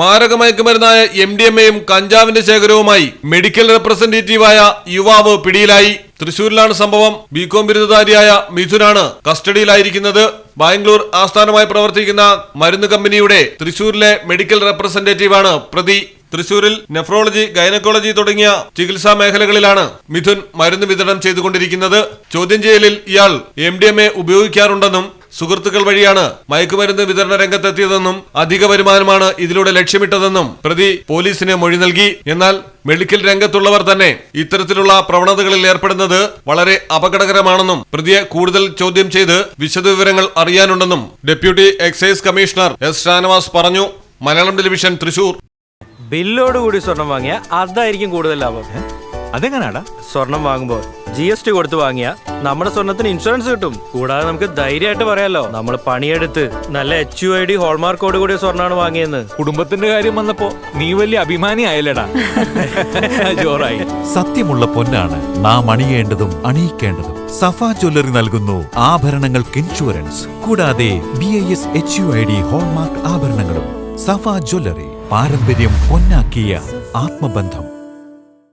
മാരക മയക്കുമരുന്നായ M D M എയും കഞ്ചാവിന്റെ ശേഖരവുമായി medical റെപ്രസെന്റേറ്റീവായ യുവാവ് പിടിയിലായി. തൃശൂരിലാണ് സംഭവം. ബികോം ബിരുദധാരിയായ മിഥുനാണ് കസ്റ്റഡിയിലായിരിക്കുന്നത്. ബാംഗ്ലൂർ ആസ്ഥാനമായി പ്രവർത്തിക്കുന്ന മരുന്ന് കമ്പനിയുടെ തൃശൂരിലെ മെഡിക്കൽ റെപ്രസെന്റേറ്റീവാണ് പ്രതി. തൃശൂരിൽ നെഫ്രോളജി ഗൈനക്കോളജി തുടങ്ങിയ ചികിത്സാ മേഖലകളിലാണ് മിഥുൻ മരുന്ന് വിതരണം ചെയ്തുകൊണ്ടിരിക്കുന്നത്. ചോദ്യം ചെയ്യലിൽ ഇയാൾ എ ഉപയോഗിക്കാറുണ്ടെന്നും സുഹൃത്തുക്കൾ വഴിയാണ് മയക്കുമരുന്ന് വിതരണ രംഗത്തെത്തിയതെന്നും അധിക വരുമാനമാണ് ഇതിലൂടെ ലക്ഷ്യമിട്ടതെന്നും പ്രതി പോലീസിന് മൊഴി നൽകി. എന്നാൽ മെഡിക്കൽ രംഗത്തുള്ളവർ തന്നെ ഇത്തരത്തിലുള്ള പ്രവണതകളിൽ ഏർപ്പെടുന്നത് വളരെ അപകടകരമാണെന്നും പ്രതിയെ കൂടുതൽ ചോദ്യം ചെയ്ത് വിശദവിവരങ്ങൾ അറിയാനുണ്ടെന്നും deputy excise commissioner S Shanavas പറഞ്ഞു. മലയാളം ടെലിവിഷൻ തൃശൂർ. ബില്ലോട് കൂടി സ്വർണം വാങ്ങിയ അതായിരിക്കും കൂടുതൽ ലാഭം. അതെങ്ങനാടാ? സ്വർണം വാങ്ങുമ്പോൾ ജി എസ് ടി കൊടുത്ത് വാങ്ങിയ നമ്മുടെ സ്വർണത്തിന് ഇൻഷുറൻസ് കിട്ടും. കൂടാതെ നമുക്ക് ധൈര്യമായിട്ട് പറയാലോ നമ്മൾ പണിയെടുത്ത് നല്ല എച്ച് യു ഐ ഡി ഹോൾമാർക്കോട് കൂടിയ സ്വർണമാണ് വാങ്ങിയെന്ന്. കുടുംബത്തിന്റെ കാര്യം വന്നപ്പോ നീ വലിയ അഭിമാനി ആയല്ലേടാ ജോറായി. സത്യമുള്ള പൊന്നാണ് നാം അണിയേണ്ടതും അണിയിക്കേണ്ടതും. സഫ ജ്വല്ലറി നൽകുന്നു ആഭരണങ്ങൾക്ക് ഇൻഷുറൻസ് കൂടാതെ B I S H U I D hallmark ആഭരണങ്ങളും. സഫ ജ്വല്ലറി പാരമ്പര്യം പൊന്നാക്കിയ ആത്മബന്ധം.